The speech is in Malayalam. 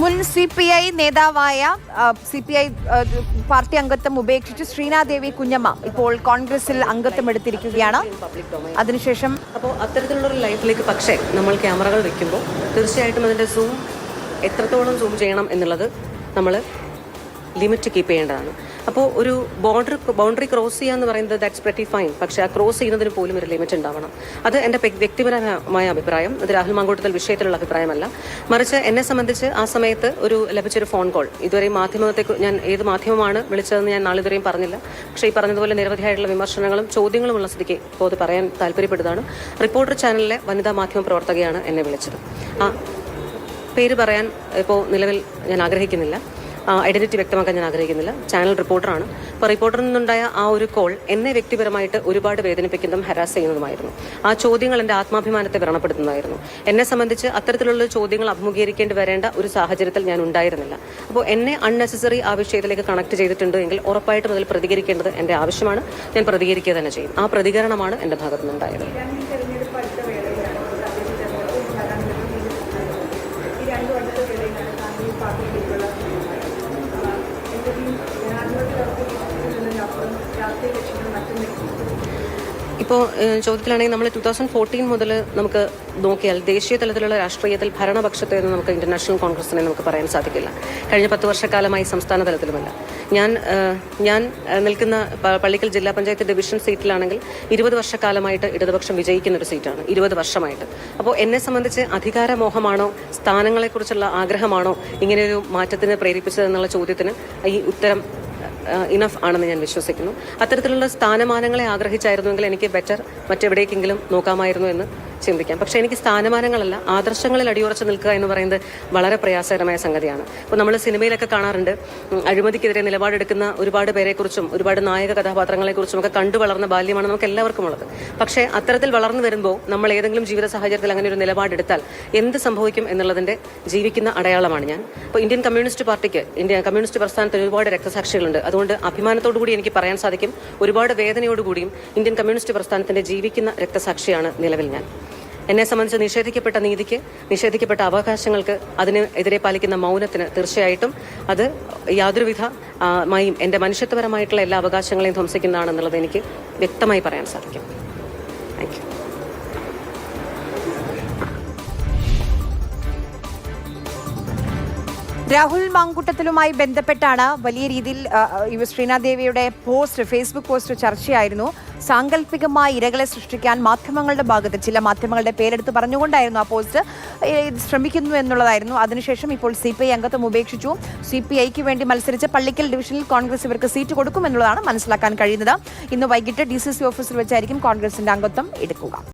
മുൻ സി പി ഐ നേതാവായ സി പി ഐ പാർട്ടി അംഗത്വം ഉപേക്ഷിച്ച് ശ്രീനാദേവി കുഞ്ഞമ്മ ഇപ്പോൾ കോൺഗ്രസിൽ അംഗത്വം എടുത്തിരിക്കുകയാണ്. അതിനുശേഷം അപ്പോൾ അത്തരത്തിലുള്ളൊരു ലൈഫിലേക്ക് പക്ഷേ നമ്മൾ ക്യാമറകൾ വെക്കുമ്പോൾ തീർച്ചയായിട്ടും അതിന്റെ സൂം എത്രത്തോളം സൂം ചെയ്യണം എന്നുള്ളത് നമ്മൾ ലിമിറ്റ് കീപ്പ് ചെയ്യേണ്ടതാണ്. അപ്പോൾ ഒരു ബോർഡർ ബൗണ്ടറി ക്രോസ് ചെയ്യുക എന്ന് പറയുന്നത് ദാറ്റ്സ് പ്രറ്റി ഫൈൻ പക്ഷേ ആ ക്രോസ് ചെയ്യുന്നതിന് പോലും ഒരു ലിമിറ്റ് ഉണ്ടാവണം. അത് എന്റെ വ്യക്തിപരമായ അഭിപ്രായം അത് രാഹുൽ മാങ്കോട്ടത്തിൽ വിഷയത്തിലുള്ള അഭിപ്രായമല്ല. മറിച്ച് എന്നെ സംബന്ധിച്ച് ആ സമയത്ത് ഒരു ലഭിച്ചൊരു ഫോൺ കോൾ ഇതുവരെ മാധ്യമത്തെ ഞാൻ ഏത് മാധ്യമമാണ് വിളിച്ചതെന്ന് ഞാൻ നാളിതുവരെയും പറഞ്ഞില്ല. പക്ഷേ ഈ പറഞ്ഞതുപോലെ നിരവധിയായിട്ടുള്ള വിമർശനങ്ങളും ചോദ്യങ്ങളും ഉള്ള സ്ഥിതിക്ക് ഇപ്പോൾ അത് പറയാൻ താല്പര്യപ്പെടുന്നതാണ്. റിപ്പോർട്ടർ ചാനലിലെ വനിതാ മാധ്യമ പ്രവർത്തകയാണ് എന്നെ വിളിച്ചത്. ആ പേര് പറയാൻ ഇപ്പോൾ നിലവിൽ ഞാൻ ആഗ്രഹിക്കുന്നില്ല. ഐഡന്റിറ്റി വ്യക്തമാക്കാൻ ഞാൻ ആഗ്രഹിക്കുന്നില്ല. ചാനൽ റിപ്പോർട്ടറാണ് അപ്പോൾ റിപ്പോർട്ടറിൽ നിന്നുണ്ടായ ആ ഒരു കോൾ എന്നെ വ്യക്തിപരമായിട്ട് ഒരുപാട് വേദനിപ്പിക്കുന്നതും ഹരാസ് ചെയ്യുന്നതുമായിരുന്നു. ആ ചോദ്യങ്ങൾ എന്റെ ആത്മാഭിമാനത്തെ വ്രണപ്പെടുത്തുന്നതായിരുന്നു. എന്നെ സംബന്ധിച്ച് അത്തരത്തിലുള്ള ചോദ്യങ്ങൾ അഭിമുഖീകരിക്കേണ്ടി വരേണ്ട ഒരു സാഹചര്യത്തിൽ ഞാൻ ഉണ്ടായിരുന്നില്ല. അപ്പോൾ എന്നെ അൺനെസസറി ആ വിഷയത്തിലേക്ക് കണക്ട് ചെയ്തിട്ടുണ്ട് എങ്കിൽ ഉറപ്പായിട്ടും അതിൽ പ്രതികരിക്കേണ്ടത് എന്റെ ആവശ്യമാണ്. ഞാൻ പ്രതികരിക്കുക തന്നെ ചെയ്യും. ആ പ്രതികരണമാണ് എന്റെ ഭാഗത്തു ഇപ്പോൾ ചോദ്യത്തിലാണെങ്കിൽ നമ്മൾ ടു തൗസൻഡ് ഫോർട്ടീൻ മുതൽ നമുക്ക് നോക്കിയാൽ ദേശീയ തലത്തിലുള്ള രാഷ്ട്രീയത്തിൽ ഭരണപക്ഷത്തെ എന്ന് നമുക്ക് ഇന്റർനാഷണൽ കോൺഗ്രസിനെ നമുക്ക് പറയാൻ സാധിക്കില്ല. കഴിഞ്ഞ പത്ത് വർഷക്കാലമായി സംസ്ഥാന തലത്തിലുമല്ല. ഞാൻ ഞാൻ നിൽക്കുന്ന പള്ളിക്കൽ ജില്ലാ പഞ്ചായത്ത് ഡിവിഷൻ സീറ്റിലാണെങ്കിൽ ഇരുപത് വർഷക്കാലമായിട്ട് ഇടതുപക്ഷം വിജയിക്കുന്ന ഒരു സീറ്റാണ് ഇരുപത് വർഷമായിട്ട്. അപ്പോൾ എന്നെ സംബന്ധിച്ച് അധികാരമോഹമാണോ സ്ഥാനങ്ങളെക്കുറിച്ചുള്ള ആഗ്രഹമാണോ ഇങ്ങനെയൊരു മാറ്റത്തിന് പ്രേരിപ്പിച്ചതെന്നുള്ള ചോദ്യത്തിന് ഈ ഉത്തരം ഇനഫ് ആണെന്ന് ഞാൻ വിശ്വസിക്കുന്നു. അത്തരത്തിലുള്ള സ്ഥാനമാനങ്ങളെ ആഗ്രഹിച്ചായിരുന്നുവെങ്കിൽ എനിക്ക് ബെറ്റർ മറ്റെവിടേക്കെങ്കിലും നോക്കാമായിരുന്നു എന്ന് ചിന്തിക്കാം. പക്ഷേ എനിക്ക് സ്ഥാനമാനങ്ങളല്ല ആദർശങ്ങളിൽ അടിയുറച്ച് നിൽക്കുക എന്ന് പറയുന്നത് വളരെ പ്രയാസകരമായ സംഗതിയാണ്. അപ്പോൾ നമ്മൾ സിനിമയിലൊക്കെ കാണാറുണ്ട് അഴിമതിക്കെതിരെ നിലപാടെടുക്കുന്ന ഒരുപാട് പേരെക്കുറിച്ചും ഒരുപാട് നായക കഥാപാത്രങ്ങളെക്കുറിച്ചും ഒക്കെ കണ്ടു വളർന്ന ബാല്യമാണ് നമുക്ക് എല്ലാവർക്കും ഉള്ളത് പക്ഷേ അത്തരത്തിൽ വളർന്നു വരുമ്പോൾ നമ്മൾ ഏതെങ്കിലും ജീവിത സാഹചര്യത്തിൽ അങ്ങനെ ഒരു നിലപാടെടുത്താൽ എന്ത് സംഭവിക്കും എന്നുള്ളതിന്റെ ജീവിക്കുന്ന അടയാളമാണ് ഞാൻ. അപ്പോൾ ഇന്ത്യൻ കമ്മ്യൂണിസ്റ്റ് പാർട്ടിക്ക് ഇന്ത്യ കമ്മ്യൂണിസ്റ്റ് പ്രസ്ഥാനത്തിന് ഒരുപാട് രക്തസാക്ഷികളുണ്ട്. അതുകൊണ്ട് അഭിമാനത്തോടു കൂടി എനിക്ക് പറയാൻ സാധിക്കും ഒരുപാട് വേദനയോടുകൂടിയും ഇന്ത്യൻ കമ്മ്യൂണിസ്റ്റ് പ്രസ്ഥാനത്തിന്റെ ജീവിക്കുന്ന രക്തസാക്ഷിയാണ് നിലവിൽ ഞാൻ. എന്നെ സംബന്ധിച്ച് നിഷേധിക്കപ്പെട്ട നീതിക്ക് നിഷേധിക്കപ്പെട്ട അവകാശങ്ങൾക്ക് അതിനെതിരെ പാലിക്കുന്ന മൗനത്തിന് തീർച്ചയായിട്ടും അത് യാതൊരുവിധ മായും എന്റെ മനുഷ്യത്വപരമായിട്ടുള്ള എല്ലാ അവകാശങ്ങളെയും ധ്വംസിക്കുന്നതാണെന്നുള്ളത് എനിക്ക് വ്യക്തമായി പറയാൻ സാധിക്കും. താങ്ക് യു രാഹുൽ മാങ്കൂട്ടത്തിലുമായി ബന്ധപ്പെട്ടാണ് വലിയ രീതിയിൽ ശ്രീനാഥ് ദേവിയുടെ പോസ്റ്റ് ഫേസ്ബുക്ക് പോസ്റ്റ് ചർച്ചയായിരുന്നു. സാങ്കല്പികമായ ഇരകളെ സൃഷ്ടിക്കാൻ മാധ്യമങ്ങളുടെ ഭാഗത്ത് ചില മാധ്യമങ്ങളുടെ പേരെടുത്ത് പറഞ്ഞുകൊണ്ടായിരുന്നു ആ പോസ്റ്റ് ശ്രമിക്കുന്നു എന്നുള്ളതായിരുന്നു. അതിനുശേഷം ഇപ്പോൾ സി പി ഐ അംഗത്വം ഉപേക്ഷിച്ചു. സി പി ഐക്ക് വേണ്ടി മത്സരിച്ച് പള്ളിക്കൽ ഡിവിഷനിൽ കോൺഗ്രസ് ഇവർക്ക് സീറ്റ് കൊടുക്കുമെന്നുള്ളതാണ് മനസ്സിലാക്കാൻ കഴിയുന്നത്. ഇന്ന് വൈകിട്ട് ഡി സി സി ഓഫീസിൽ വെച്ചായിരിക്കും കോൺഗ്രസിന്റെ അംഗത്വം എടുക്കുക.